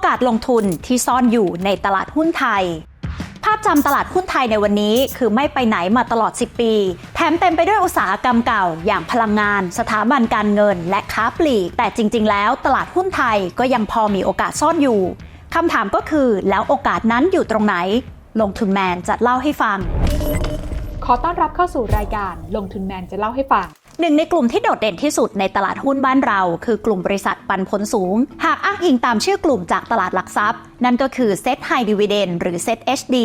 อกาสลงทุนที่ซ่อนอยู่ในตลาดหุ้นไทย ภาพจำตลาดหุ้นไทยในวันนี้คือไม่ไปไหนมาตลอด 10 ปี แถมเต็มไปด้วยอุตสาหกรรมเก่า อย่างพลังงาน สถาบันการเงิน และค้าปลีก แต่จริง ๆ แล้วตลาดหุ้นไทยก็ยังพอมีโอกาสซ่อนอยู่คำถามก็คือแล้วโอกาสนั้นอยู่ตรงไหน ลงทุนแมนจะเล่าให้ฟัง ขอต้อนรับเข้าสู่รายการลงทุนแมนจะเล่าให้ฟัง หนึ่งในกลุ่มที่โดดเด่นที่สุดในตลาดหุ้นบ้านเรา คือกลุ่มบริษัทปันผลสูง หากอ้างอิงตามชื่อกลุ่มจากตลาดหลักทรัพย์ นั่นก็คือ Set High Dividend หรือ Set HD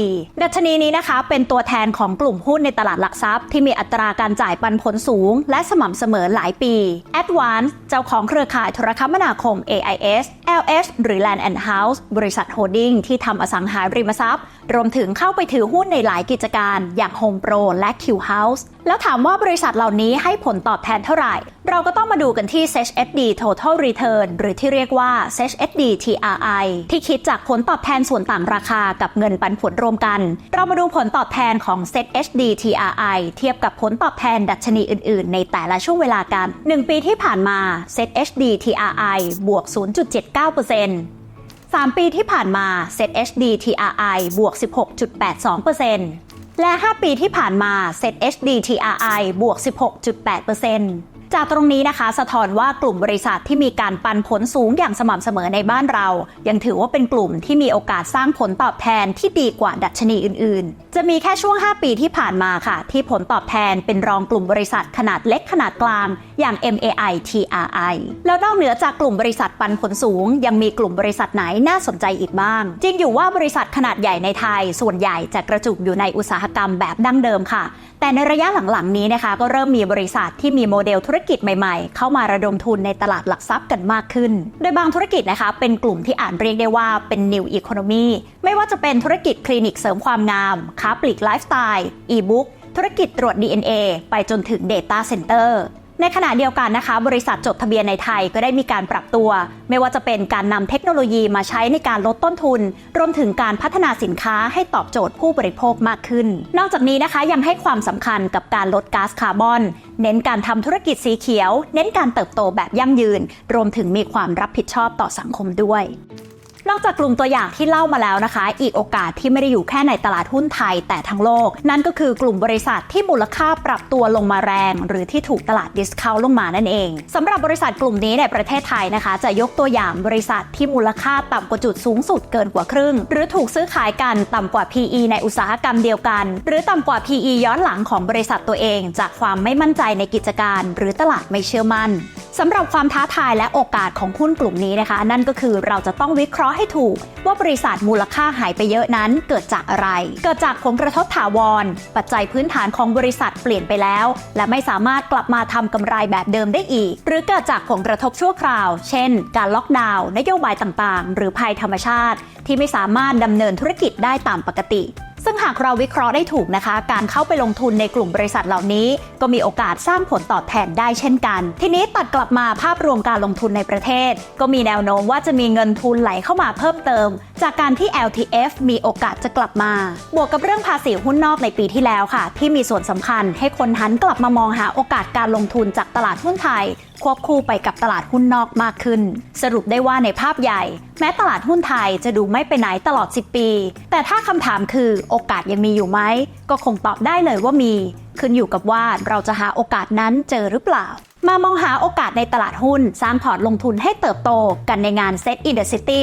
ดัชนีนี้นะคะเป็นตัวแทนของกลุ่มหุ้นในตลาดหลักทรัพย์ ที่มีอัตราการจ่ายปันผลสูง และสม่ำเสมอหลายปี Advance เจ้าของเครือข่ายโทรคมนาคม AIS LS หรือ Land and House บริษัทโฮดดิ้งที่ทำอสังหาริมทรัพย์ รวมถึงเข้าไปถือหุ้นในหลายกิจการ อย่าง Home Pro และ Q House แล้วถามว่าบริษัทเหล่านี้ให้ผลตอบแทนเท่าไหร่ เราก็ต้องมาดูกันที่ SHD Total Return หรือที่เรียกว่า SHD TRI ที่คิดจากผลตอบแทนส่วนต่างราคากับเงินปันผลรวมกัน เรามาดูผลตอบแทนของ SHD TRI เทียบกับผลตอบแทนดัชนีอื่น ๆ ในแต่ละช่วงเวลากัน 1 ปีที่ผ่านมา SHD TRI บวก 0.79% 3 ปีที่ผ่านมา ZHD TRI บวก 16.82%และ 5 ปีที่ผ่านมา ZHD TRI บวก 16.8% จากตรงนี้นะคะ สะท้อนว่ากลุ่มบริษัทที่มีการปันผลสูงอย่างสม่ำเสมอในบ้านเรา ยังถือว่าเป็นกลุ่มที่มีโอกาสสร้างผลตอบแทนที่ดีกว่าดัชนีอื่น ๆ จะมีแค่ช่วง 5 ปีที่ผ่านมาค่ะ ที่ผลตอบแทนเป็นรองกลุ่มบริษัทขนาดเล็กขนาดกลาง อย่าง MAI TRI แล้วนอกเหนือจากกลุ่มบริษัทปันผลสูง ยังมีกลุ่มบริษัทไหนน่าสนใจอีกบ้าง จริงอยู่ว่าบริษัทขนาดใหญ่ในไทย ส่วนใหญ่จะกระจุกอยู่ในอุตสาหกรรมแบบดั้งเดิมค่ะ แต่ในระยะหลังๆนี้นะคะ ก็เริ่มมีบริษัทที่มีโมเดลธุรรกิจใหม่ๆ เข้ามาระดมทุนในตลาดหลักทรัพย์กันมากขึ้น โดยบางธุรกิจนะคะเป็นกลุ่มที่อ่านเรียกได้ว่าเป็น New Economy ไม่ว่าจะเป็นธุรกิจคลินิกเสริมความงาม ค้าปลีกไลฟ์สไตล์อีบุ๊กธุรกิจตรวจ DNA ไปจนถึง Data Center ในขณะเดียวกันนะคะ บริษัทจดทะเบียนในไทยก็ได้มีการปรับตัว ไม่ว่าจะเป็นการนำเทคโนโลยีมาใช้ในการลดต้นทุน รวมถึงการพัฒนาสินค้าให้ตอบโจทย์ผู้บริโภคมากขึ้น นอกจากนี้นะคะยังให้ความสำคัญกับการลดก๊าซคาร์บอน เน้นการทำธุรกิจสีเขียว เน้นการเติบโตแบบยั่งยืน รวมถึงมีความรับผิดชอบต่อสังคมด้วย นอกจากกลุ่มตัวอย่างที่เล่ามาแล้วนะคะ อีกโอกาสที่ไม่ได้อยู่แค่ในตลาดหุ้นไทยแต่ทั้งโลก นั่นก็คือกลุ่มบริษัทที่มูลค่าปรับตัวลงมาแรง หรือที่ถูกตลาดดิสคาวลงมานั่นเองสำหรับบริษัทกลุ่มนี้ในประเทศไทยนะคะ จะยกตัวอย่างบริษัทที่มูลค่าต่ำกว่าจุดสูงสุดเกินกว่าครึ่ง หรือถูกซื้อขายกันต่ำกว่า PE ในอุตสาหกรรมเดียวกัน หรือต่ำกว่า PE ย้อนหลังของบริษัทตัวเอง จากความไม่มั่นใจในกิจการ หรือตลาดไม่เชื่อมั่นสำหรับความท้าทายและโอกาสของหุ้นกลุ่มนี้นะคะ นั่นก็คือเราจะต้องวิเคราะห์ให้ถูกว่าบริษัทมูลค่าหายไปเยอะนั้นเกิดจากอะไร เกิดจากผลกระทบถาวร ปัจจัยพื้นฐานของบริษัทเปลี่ยนไปแล้ว และไม่สามารถกลับมาทำกำไรแบบเดิมได้อีก หรือเกิดจากผลกระทบชั่วคราว เช่น การล็อกดาวน์นโยบายต่างๆ หรือภัยธรรมชาติ ที่ไม่สามารถดำเนินธุรกิจได้ตามปกติ ซึ่งหากเราวิเคราะห์ได้ถูกนะคะ การเข้าไปลงทุนในกลุ่มบริษัทเหล่านี้ ก็มีโอกาสสร้างผลตอบแทนได้เช่นกัน ทีนี้ตัดกลับมาภาพรวมการลงทุนในประเทศ ก็มีแนวโน้มว่าจะมีเงินทุนไหลเข้ามาเพิ่มเติม จากการที่ LTF มีโอกาสจะกลับมา บวกกับเรื่องภาษีหุ้นนอกในปีที่แล้วค่ะ ที่มีส่วนสำคัญให้คนหันกลับมามองหาโอกาสการลงทุนจากตลาดหุ้นไทยควบคู่ไปกับตลาดหุ้นนอกมากขึ้น สรุปได้ว่าในภาพใหญ่ แม้ตลาดหุ้นไทยจะดูไม่ไปไหนตลอด 10 ปี แต่ถ้าคำถามคือโอกาสยังมีอยู่ไหม ก็คงตอบได้เลยว่ามี ขึ้นอยู่กับว่าเราจะหาโอกาสนั้นเจอหรือเปล่า มามองหาโอกาสในตลาดหุ้น สร้างพอร์ตลงทุนให้เติบโตกันในงาน Set in the City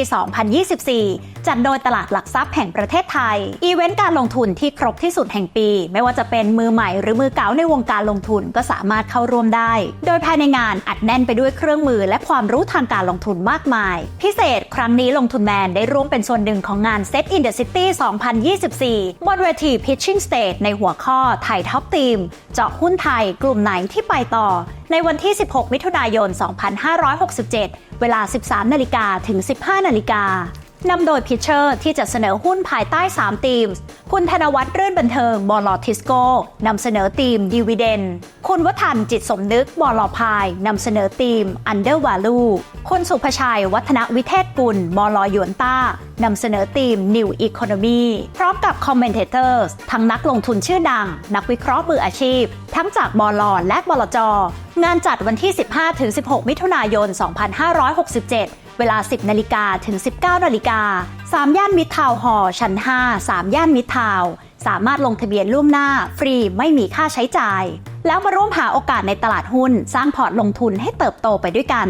2024 จัดโดยตลาดหลักทรัพย์แห่งประเทศไทย อีเวนต์การลงทุนที่ครบที่สุดแห่งปี ไม่ว่าจะเป็นมือใหม่หรือมือเก่าในวงการลงทุนก็สามารถเข้าร่วมได้ โดยภายในงานอัดแน่นไปด้วยเครื่องมือและความรู้ทางการลงทุนมากมาย พิเศษครั้งนี้ลงทุนแมนได้ร่วมเป็นส่วนหนึ่งของงาน Set in the City 2024 บนเวที Pitching Stage ในหัวข้อไทยท็อปทีม เจาะหุ้นไทยกลุ่มไหนที่ไปต่อ ในวันที่ 16 มิถุนายน 2567 เวลา 13 นาฬิกาถึง 15 นาฬิกานำโดยพิเชอร์ที่จะเสนอหุ้นภายใต้ 3 ทีม คุณธนวัฒน์เรื่อนบันเทิง บอลอทิสโก้นำเสนอทีมดีว i เดน คุณวัฒนจิตสมนึก บอลอพายนำเสนอทีม Under Value คุณสุภชัย วัฒนวิเทศกุล บอลอยวนต้านำเสนอทีม New Economy พร้อมกับคอมเมนเทอร์ทั้งนักลงทุนชื่อดัง นักวิเคราะห์มืออาชีพ ทั้งจากบอลและบลจอ งานจัดวันที่ 15-16 มิถุนายน 2567 เวลา 10 นาฬิกาถึง 19 นาฬิกา 3 ย่านมิทาวน์ฮอร์ชั้น 5 3 ย่านมิทาว สามารถลงทะเบียนล่วงหน้า ฟรีไม่มีค่าใช้จ่าย แล้วมาร่วมหาโอกาสในตลาดหุ้น สร้างพอร์ตลงทุนให้เติบโตไปด้วยกัน